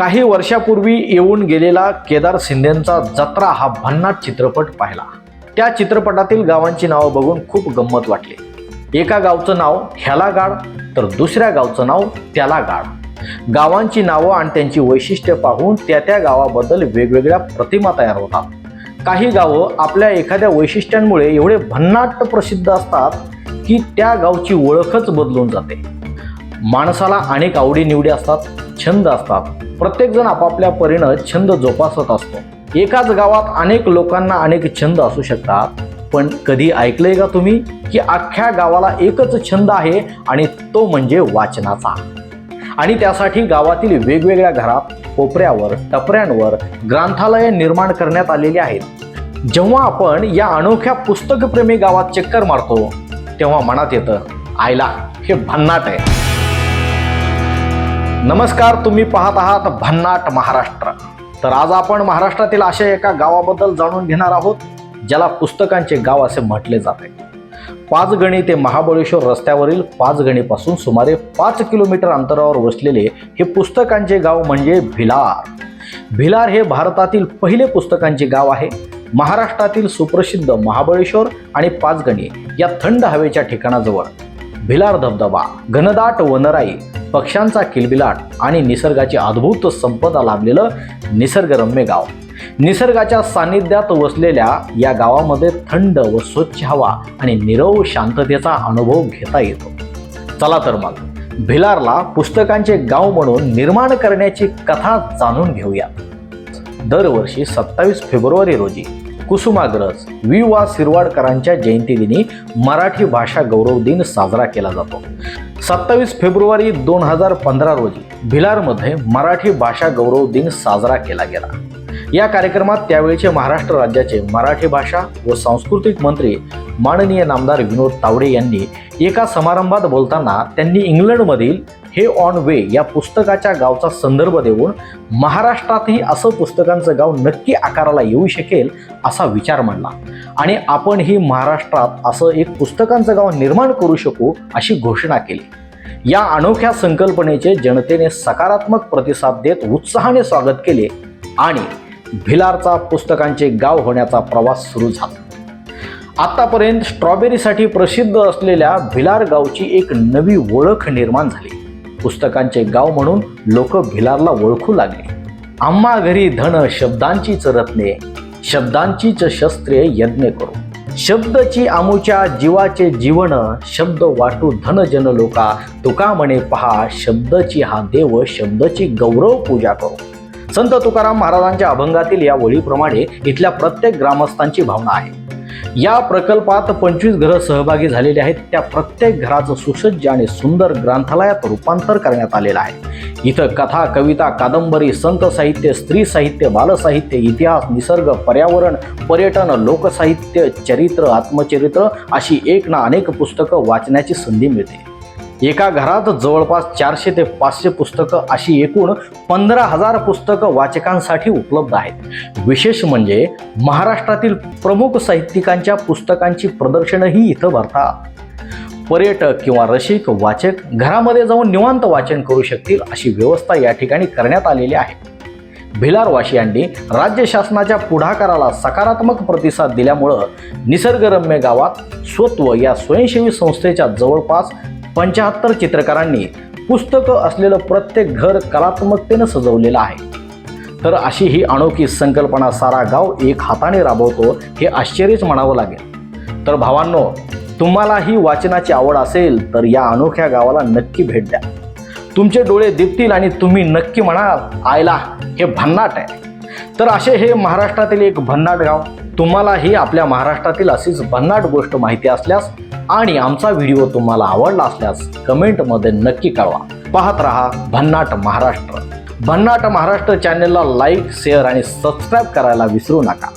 काही वर्षापूर्वी येऊन गेलेला केदार शिंदेचा जत्रा हा भन्नाट चित्रपट पाहिला. त्या चित्रपटातील गावांची नावं बघून खूप गंमत वाटली. एका गावचं नाव ह्याला गाड तर दुसऱ्या गावचं नाव त्याला गाड. गावांची नावं आणि त्यांची वैशिष्ट्य पाहून त्या त्या गावाबद्दल वेगवेगळ्या प्रतिमा तयार होतात. काही गावं आपल्या एखाद्या वैशिष्ट्यांमुळे एवढे भन्नाट प्रसिद्ध असतात की त्या गावची ओळखच बदलून जाते. माणसाला अनेक आवडीनिवडी असतात छंद असतात. प्रत्येकजण आपापल्या परीनं छंद जोपासत असतो. एकाच गावात अनेक लोकांना अनेक छंद असू शकतात पण कधी ऐकलंय का तुम्ही की अख्ख्या गावाला एकच छंद आहे आणि तो म्हणजे वाचनाचा? आणि त्यासाठी गावातील वेगवेगळ्या घरात कोपऱ्यावर टपऱ्यांवर ग्रंथालये निर्माण करण्यात आलेली आहेत. जेव्हा आपण या अनोख्या पुस्तकप्रेमी गावात चक्कर मारतो तेव्हा मनात येतं आयला हे भन्नाट आहे. नमस्कार तुम्ही पाहत आहात भन्नाट महाराष्ट्र. तर आज आपण महाराष्ट्रातील अशा एका गावाबद्दल जाणून घेणार आहोत ज्याला पुस्तकांचे गाव असे म्हटले जाते. पाचगणी ते महाबळेश्वर रस्त्यावरील पाचगणीपासून सुमारे पाच किलोमीटर अंतरावर वसलेले हे पुस्तकांचे गाव म्हणजे भिलार. भिलार हे भारतातील पहिले पुस्तकांचे गाव आहे. महाराष्ट्रातील सुप्रसिद्ध महाबळेश्वर आणि पाचगणी या थंड हवेच्या ठिकाणाजवळ. भिलार धबधबा घनदाट वनराई पक्ष्यांचा किलबिलाट आणि निसर्गाची अद्भुत संपदा लाभलेलं निसर्गरम्य गाव. निसर्गाच्या सान्निध्यात वसलेल्या या गावामध्ये थंड व स्वच्छ हवा आणि निरव शांततेचा अनुभव घेता येतो. चला तर मग भिलारला पुस्तकांचे गाव म्हणून निर्माण करण्याची कथा जाणून घेऊया. दरवर्षी सत्तावीस फेब्रुवारी रोजी कुसुमाग्रज वि. वा. शिरवाडकरांच्या जयंतीदिनी मराठी भाषा गौरव दिन साजरा केला जातो. सत्तावीस फेब्रुवारी दोन हजार पंधरा रोजी भिलारमध्ये मराठी भाषा गौरव दिन साजरा केला गेला. या कार्यक्रमात त्यावेळचे महाराष्ट्र राज्याचे मराठी भाषा व सांस्कृतिक मंत्री माननीय नामदार विनोद तावडे यांनी एका समारंभात बोलताना त्यांनी इंग्लंडमधील हे ऑन वे या पुस्तकाच्या गावचा संदर्भ देऊन महाराष्ट्रातही असं पुस्तकांचं गाव नक्की आकाराला येऊ शकेल असा विचार मांडला. आणि आपणही महाराष्ट्रात असं एक पुस्तकांचं गाव निर्माण करू शकू अशी घोषणा केली. या अनोख्या संकल्पनेचे जनतेने सकारात्मक प्रतिसाद देत उत्साहाने स्वागत केले आणि भिलारचा पुस्तकांचे गाव होण्याचा प्रवास सुरू झाला. आतापर्यंत स्ट्रॉबेरीसाठी प्रसिद्ध असलेल्या भिलार गावची एक नवी ओळख निर्माण झाली. पुस्तकांचे गाव म्हणून लोक भिलारला ओळखू लागले. आम्हा घरी धन शब्दांचीच रत्ने शब्दांचीच शस्त्रे यज्ञ करू. शब्दची आमुच्या जीवाचे जीवन शब्द वाटू धन जन लोका तुका म्हणे पहा शब्दची हा देव शब्दची गौरव पूजा करू. संत तुकाराम महाराजांच्या अभंगातील या वळीप्रमाणे इथल्या प्रत्येक ग्रामस्थांची भावना आहे. या प्रकल्पात पंचवीस घरं सहभागी झालेली आहेत. त्या प्रत्येक घराचं सुसज्ज आणि सुंदर ग्रंथालयात रूपांतर करण्यात आलेलं आहे. इथं कथा कविता कादंबरी संत साहित्य स्त्री साहित्य बालसाहित्य इतिहास निसर्ग पर्यावरण पर्यटन लोकसाहित्य चरित्र आत्मचरित्र अशी एक ना अनेक पुस्तकं वाचण्याची संधी मिळते. एका घरात जवळपास चारशे ते पाचशे पुस्तकं अशी एकूण पंधरा हजार पुस्तकं वाचकांसाठी उपलब्ध आहेत. विशेष म्हणजे महाराष्ट्रातील प्रमुख साहित्यिकांच्या पुस्तकांची प्रदर्शनही इथं भरतात पर्यटक किंवा रसिक वाचक घरामध्ये जाऊन निवांत वाचन करू शकतील अशी व्यवस्था या ठिकाणी करण्यात आलेली आहे. भिलारवासियांनी राज्य शासनाच्या पुढाकाराला सकारात्मक प्रतिसाद दिल्यामुळं निसर्गरम्य गावात स्वत्व या स्वयंसेवी संस्थेच्या जवळपास पंच्याहत्तर चित्रकारांनी पुस्तकं असलेलं प्रत्येक घर कलात्मकतेनं सजवलेलं आहे. तर अशी ही अनोखी संकल्पना सारा गाव एक हाताने राबवतो हे आश्चर्यच म्हणावं लागेल. तर भावांनो तुम्हालाही वाचनाची आवड असेल तर या अनोख्या गावाला नक्की भेट द्या. तुमचे डोळे दिपतील आणि तुम्ही नक्की म्हणाल आयला हे भन्नाट आहे. तर असे हे महाराष्ट्रातील एक भन्नाट गाव. तुम्हालाही आपल्या महाराष्ट्रातील अशीच भन्नाट गोष्ट माहिती असल्यास आणि आमचा व्हिडिओ तुम्हाला आवडला असल्यास कमेंटमध्ये नक्की कळवा. पाहत रहा भन्नाट महाराष्ट्र. भन्नाट महाराष्ट्र चॅनेलला लाईक शेअर आणि सबस्क्राईब करायला विसरू नका.